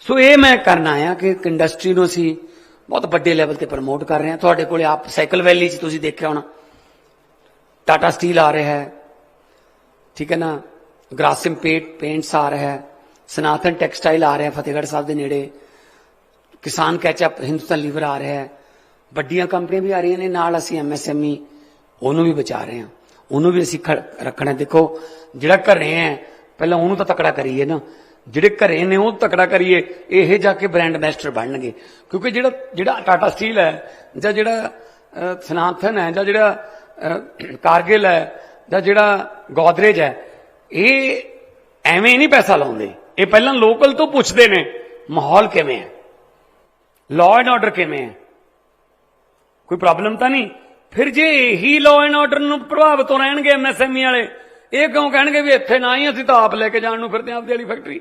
ਸੋ ਇਹ ਮੈਂ ਕਰਨ ਆਇਆ ਕਿ ਇੱਕ ਇੰਡਸਟਰੀ ਨੂੰ ਅਸੀਂ ਬਹੁਤ ਵੱਡੇ ਲੈਵਲ ਤੇ ਪ੍ਰਮੋਟ ਕਰ ਰਹੇ ਹਾਂ। ਤੁਹਾਡੇ ਕੋਲੇ ਆਪ ਸਾਈਕਲ ਵੈਲੀ 'ਚ ਤੁਸੀਂ ਦੇਖਿਆ ਹੋਣਾ। ਟਾਟਾ ਸਟੀਲ ਆ ਰਿਹਾ ਹੈ। ਠੀਕ ਹੈ ਨਾ? ਗ੍ਰਾਸਿਮ ਪੇਟ ਪੇਂਟਸ ਆ ਰਿਹਾ ਹੈ। ਸਨਾਤਨ ਟੈਕਸਟਾਈਲ ਆ ਰਿਹਾ ਫਤਿਹਗੜ੍ਹ ਸਾਹਿਬ ਦੇ ਨੇੜੇ। ਕਿਸਾਨ ਕੈਚਅਪ ਹਿੰਦੁਸਤਾਨ ਲੀਵਰ ਆ ਰਿਹਾ ਹੈ। ਵੱਡੀਆਂ ਕੰਪਨੀਆਂ ਵੀ ਆ ਰਹੀਆਂ ਨੇ। ਨਾਲ ਅਸੀਂ ਐਮਐਸਐਮਈ ਉਹਨੂੰ ਵੀ ਬਚਾ ਰਹੇ ਹਾਂ। ਉਹਨੂੰ ਵੀ ਅਸੀਂ ਖੜ- ਰੱਖਣਾ ਦੇਖੋ, ਜਿਹੜਾ ਘਰੇ ਹੈ, ਪਹਿਲਾਂ ਉਹਨੂੰ ਤਾਂ ਤਕੜਾ ਕਰੀਏ ਨਾ। ਜਿਹੜੇ ਘਰੇ ਨੇ ਉਹ ਤਕੜਾ ਕਰੀਏ, ਇਹ ਜਾ ਕੇ ਬ੍ਰਾਂਡ ਮੈਸਟਰ ਬਣਨਗੇ। ਕਿਉਂਕਿ ਜਿਹੜਾ ਜਿਹੜਾ ਟਾਟਾ ਸਟੀਲ ਹੈ, ਜਾਂ ਜਿਹੜਾ ਸਨਾਥਨ ਹੈ, ਜਾਂ ਜਿਹੜਾ ਕਾਰਗਿਲ ਹੈ, ਜਾਂ ਜਿਹੜਾ ਗੋਦਰੇਜ ਹੈ, ਇਹ ਐਵੇਂ ਨਹੀਂ ਪੈਸਾ ਲਾਉਂਦੇ। ਇਹ ਪਹਿਲਾਂ ਲੋਕਲ ਤੋਂ ਪੁੱਛਦੇ ਨੇ, ਮਾਹੌਲ ਕਿਵੇਂ ਹੈ? ਲਾਅ ਐਂਡ ਆਰਡਰ ਕਿਵੇਂ ਹੈ? ਕੋਈ ਪ੍ਰੋਬਲਮ ਤਾਂ ਨਹੀਂ? ਫਿਰ ਜੇ ਇਹੀ ਲਾਅ ਐਂਡ ਆਰਡਰ ਨੂੰ ਪ੍ਰਭਾਵਿਤ ਹੋ ਰਹਿਣਗੇ ਐਮਐਸਐਮਈ ਵਾਲੇ, ਇਹ ਕਿਉਂ ਕਹਿਣਗੇ ਵੀ ਇੱਥੇ ਨਾ ਹੀ ਅਸੀਂ ਤਾਂ ਆਪ ਲੈ ਕੇ ਜਾਣ ਨੂੰ ਫਿਰਦੇ ਆਂ ਆਪਦੀ ਵਾਲੀ ਫੈਕਟਰੀ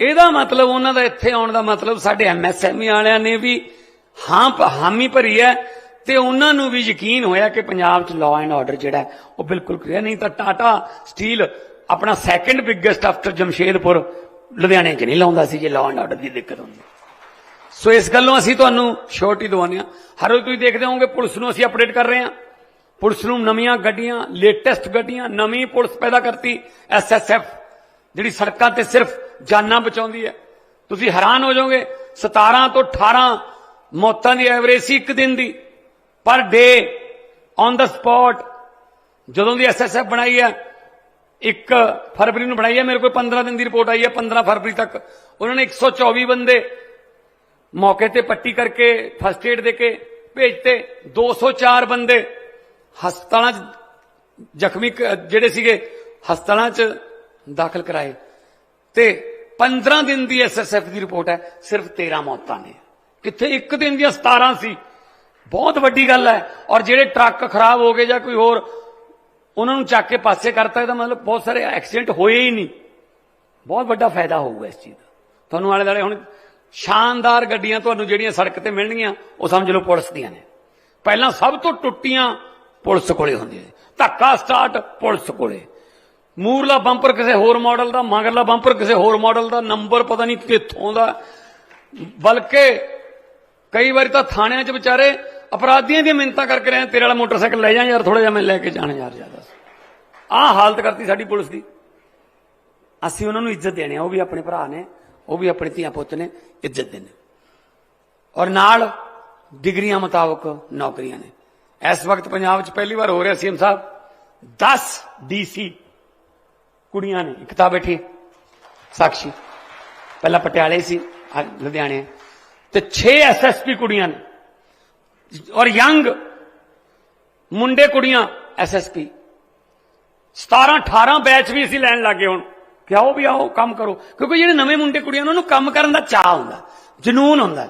ਇਹਦਾ ਮਤਲਬ ਉਹਨਾਂ ਦਾ ਇੱਥੇ ਆਉਣ ਦਾ ਮਤਲਬ ਸਾਡੇ ਐਮਐਸਐਮਈ ਵਾਲਿਆਂ ਨੇ ਵੀ ਹਾਂ ਹਾਮੀ ਭਰੀ ਹੈ ਤੇ ਉਹਨਾਂ ਨੂੰ ਵੀ ਯਕੀਨ ਹੋਇਆ ਕਿ ਪੰਜਾਬ 'ਚ ਲਾਅ ਐਂਡ ਆਰਡਰ ਜਿਹੜਾ ਉਹ ਬਿਲਕੁਲ ਕਲੀਅਰ ਨਹੀਂ ਤਾਂ ਟਾਟਾ ਸਟੀਲ ਆਪਣਾ ਸੈਕੰਡ ਬਿਗੇਸਟ ਆਫਟਰ ਜਮਸ਼ੇਦਪੁਰ ਲੁਧਿਆਣੇ 'ਚ ਨਹੀਂ ਲਾਉਂਦਾ ਸੀ ਜੇ ਲਾਅ ਐਂਡ ਆਰਡਰ ਦੀ ਦਿੱਕਤ ਹੁੰਦੀ। ਸੋ ਇਸ ਗੱਲੋਂ ਅਸੀਂ ਤੁਹਾਨੂੰ ਸ਼ੋਰਟੀ ਦਵਾਉਂਦੇ ਹਾਂ। ਹਰ ਰੋਜ਼ ਤੁਸੀਂ ਦੇਖਦੇ ਹੋਵੋਗੇ ਪੁਲਿਸ ਨੂੰ ਅਸੀਂ ਅਪਡੇਟ ਕਰ ਰਹੇ ਹਾਂ। ਪੁਲਿਸ ਨੂੰ ਨਵੀਆਂ ਗੱਡੀਆਂ ਲੇਟੈਸਟ ਗੱਡੀਆਂ, ਨਵੀਂ ਪੁਲਿਸ ਪੈਦਾ ਕਰਤੀ ਐਸਐਸਐਫ ਜਿਹੜੀ ਸੜਕਾਂ ਤੇ ਸਿਰਫ ਜਾਨਾਂ ਬਚਾਉਂਦੀ ਹੈ। ਤੁਸੀਂ ਹੈਰਾਨ ਹੋ ਜਾਓਗੇ 17 ਤੋਂ 18 ਮੌਤਾਂ ਦੀ ਐਵਰੇਜ ਸੀ ਇੱਕ ਦਿਨ ਦੀ। ਪਰ ਡੇ ਔਨ ਦਾ ਸਪੌਟ ਜਦੋਂ ਦੀ ਐਸਐਸਐਫ ਬਣਾਈ ਹੈ 1 ਫਰਵਰੀ ਨੂੰ ਬਣਾਈ ਹੈ, ਮੇਰੇ ਕੋਲ 15 ਦਿਨ ਦੀ ਰਿਪੋਰਟ ਆਈ ਹੈ 15 ਫਰਵਰੀ ਤੱਕ। ਉਹਨਾਂ ਨੇ 124 ਬੰਦੇ ਮੌਕੇ ਤੇ ਪੱਟੀ ਕਰਕੇ ਫਸਟ ਏਡ ਦੇ ਕੇ ਭੇਜਤੇ। 204 ਬੰਦੇ ਹਸਪਤਾਲਾਂ 'ਚ ਜ਼ਖਮੀ ਜਿਹੜੇ ਸੀਗੇ, ਹਸਪਤਾਲਾਂ 'ਚ ਦਾਖਲ ਕਰਾਏ। ਤੇ 15 ਦਿਨ ਦੀ ਐਸਐਸਐਫ ਦੀ ਰਿਪੋਰਟ ਹੈ, ਸਿਰਫ 13 ਮੌਤਾਂ ਨੇ। ਕਿੱਥੇ ਇੱਕ ਦਿਨ ਦੀਆਂ 17 ਸੀ। ਬਹੁਤ ਵੱਡੀ ਗੱਲ ਹੈ। ਔਰ ਜਿਹੜੇ ਟਰੱਕ ਖਰਾਬ ਹੋ ਗਏ ਜਾਂ ਕੋਈ ਹੋਰ, ਉਹਨਾਂ ਨੂੰ ਚੱਕ ਕੇ ਪਾਸੇ ਕਰਤਾ, ਇਹਦਾ ਮਤਲਬ ਬਹੁਤ ਸਾਰੇ ਐਕਸੀਡੈਂਟ ਹੋਏ ਹੀ ਨਹੀਂ। ਬਹੁਤ ਵੱਡਾ ਫਾਇਦਾ ਹੋਊਗਾ ਇਸ ਚੀਜ਼ ਦਾ। ਤੁਹਾਨੂੰ ਆਲੇ ਦੁਆਲੇ ਹੁਣ ਸ਼ਾਨਦਾਰ ਗੱਡੀਆਂ ਤੁਹਾਨੂੰ ਜਿਹੜੀਆਂ ਸੜਕ ਤੇ ਮਿਲਣਗੀਆਂ, ਉਹ ਸਮਝ ਲਓ ਪੁਲਿਸ ਦੀਆਂ ਨੇ। ਪਹਿਲਾਂ ਸਭ ਤੋਂ ਟੁੱਟੀਆਂ ਪੁਲਿਸ ਕੋਲੇ ਹੁੰਦੀਆਂ ਧੱਕਾ ਸਟਾਰਟ ਪੁਲਿਸ ਕੋਲੇ। ਮੂਰਲਾ ਬੰਪਰ ਕਿਸੇ ਹੋਰ ਮਾਡਲ ਦਾ, ਮਗਰਲਾ ਬੰਪਰ ਕਿਸੇ ਹੋਰ ਮਾਡਲ ਦਾ, ਨੰਬਰ ਪਤਾ ਨਹੀਂ ਕਿੱਥੋਂ ਦਾ। ਬਲਕਿ ਕਈ ਵਾਰੀ ਤਾਂ ਥਾਣਿਆਂ 'ਚ ਵਿਚਾਰੇ ਅਪਰਾਧੀਆਂ ਦੀਆਂ ਮਿੰਨਤਾਂ ਕਰਕੇ ਰਹੇ, ਤੇਰੇ ਵਾਲਾ ਮੋਟਰਸਾਈਕਲ ਲੈ ਜਾ ਯਾਰ ਥੋੜਾ ਜਿਹਾ ਮੈਂ ਲੈ ਕੇ ਜਾਣਾ ਯਾਰ ਜ਼ਿਆਦਾ। ਆਹ ਹਾਲਤ ਕਰਤੀ ਸਾਡੀ ਪੁਲਿਸ ਦੀ। ਅਸੀਂ ਉਹਨਾਂ ਨੂੰ ਇੱਜ਼ਤ ਦੇਣੀ ਆ, ਉਹ ਵੀ ਆਪਣੇ ਭਰਾ ਨੇ, ਉਹ ਵੀ ਆਪਣੇ ਧੀਆ ਪੁੱਤ ਨੇ, ਇੱਜ਼ਤ ਦੇਣੇ ਔਰ ਨਾਲ ਡਿਗਰੀਆਂ ਮੁਤਾਬਕ ਨੌਕਰੀਆਂ ਨੇ। ਇਸ ਵਕਤ ਪੰਜਾਬ 'ਚ ਪਹਿਲੀ ਵਾਰ ਹੋ ਰਿਹਾ ਸੀਐਮ ਸਾਹਿਬ 10 ਡੀਸੀ ਕੁੜੀਆਂ ਨੇ, ਇੱਕ ਤਾਂ ਬੈਠੀ, ਸਾਕਸ਼ੀ। ਪਹਿਲਾਂ ਪਟਿਆਲੇ ਸੀ, ਅੱਜ ਲੁਧਿਆਣੇ। ਤੇ 6 ਐਸਐਸਪੀ ਕੁੜੀਆਂ ਨੇ। ਔਰ ਯੰਗ ਮੁੰਡੇ ਕੁੜੀਆਂ ਐਸਐਸਪੀ 17 18 ਬੈਚ ਵੀ ਅਸੀਂ ਲੈਣ ਲੱਗੇ ਹੁਣ। ਕਿ ਆਓ ਵੀ ਆਓ, ਕੰਮ ਕਰੋ। ਕਿਉਂਕਿ ਜਿਹੜੇ ਨਵੇਂ ਮੁੰਡੇ ਕੁੜੀਆਂ ਉਹਨਾਂ ਨੂੰ ਕੰਮ ਕਰਨ ਦਾ ਚਾਹ ਹੁੰਦਾ, ਜਨੂਨ ਹੁੰਦਾ।